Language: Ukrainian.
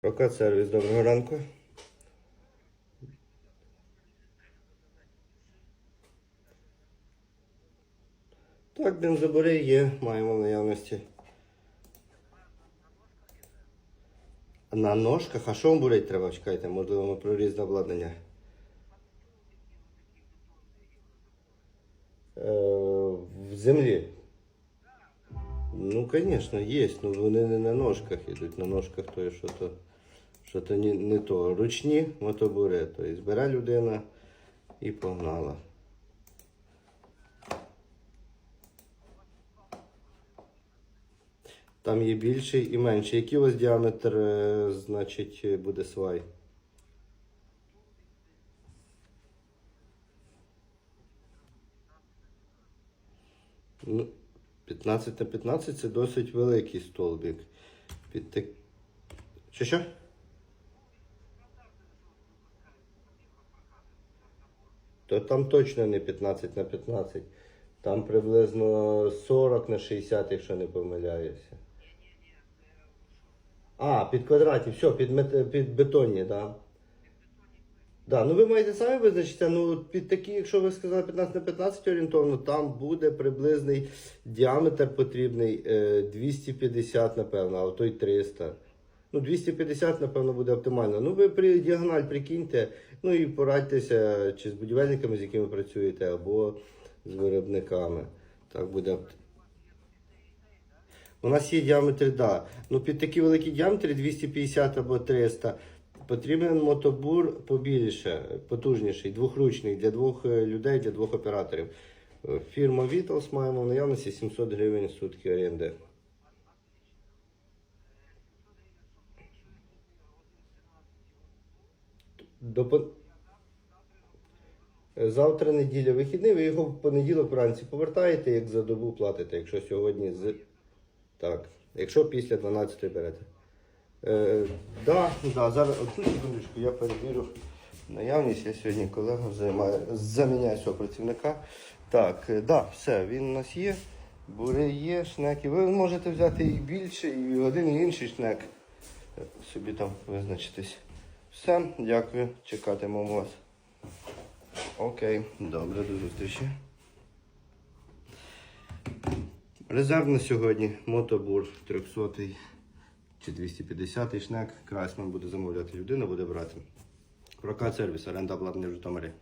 Прокат сервіс, доброго ранку. Так, бензобори є, маємо в наявності. На ножках, а що бурить треба? Чекайте, можливо, ми про різне обладнання. Е, в землі. Ну, звісно, є. Ну вони не на ножках йдуть. На ножках то є що-то, що-то не, не то. Ручні мотобури. Тобто бере людина і погнала. Там є більший і менший. Який у вас діаметр, е, значить, буде свай? Ну, 15 на 15 це досить великий столбик. Під так... Що що? То там точно не 15 на 15. Там приблизно 40 на 60, якщо не помиляюся. А, під квадраті, все, під, мет... під бетонні, так. Да. Да, ну ви маєте самі визначитися, ну під такі, якщо ви сказали 15 на 15 орієнтовно, там буде приблизний діаметр потрібний е, 250, напевно, а то й 300. Ну, 250, напевно, буде оптимально. Ну, ви при діагональ прикиньте, ну і порадьтеся чи з будівельниками, з якими працюєте, або з виробниками. Так буде. У нас є діаметр, да. Ну, під такі великі діаметри 250 або 300. Потрібен мотобур побільше, потужніший, двохручний для двох е, людей, для двох операторів. Е, Фірма Vitals маємо в наявності 700 гривень сутки оренди. До Е, Завтра неділя вихідний, ви його в понеділок вранці повертаєте, як за добу платите, якщо сьогодні з. Так, якщо після 12 берете. Е, да, да, зараз одну секундочку, я перевірю наявність. Я сьогодні колега займаю, заміняю свого працівника. Так, е, да, все, він у нас є. Бури є, шнеки. Ви можете взяти і більше, і один, і інший шнек. Е, Собі там визначитись. Все, дякую, чекатиму вас. Окей, добре, до зустрічі. Резерв на сьогодні мотобур 300 чи 250 шнек. Красман буде замовляти людина, буде брати. Прокат сервіс, оренда обладнання в Житомирі.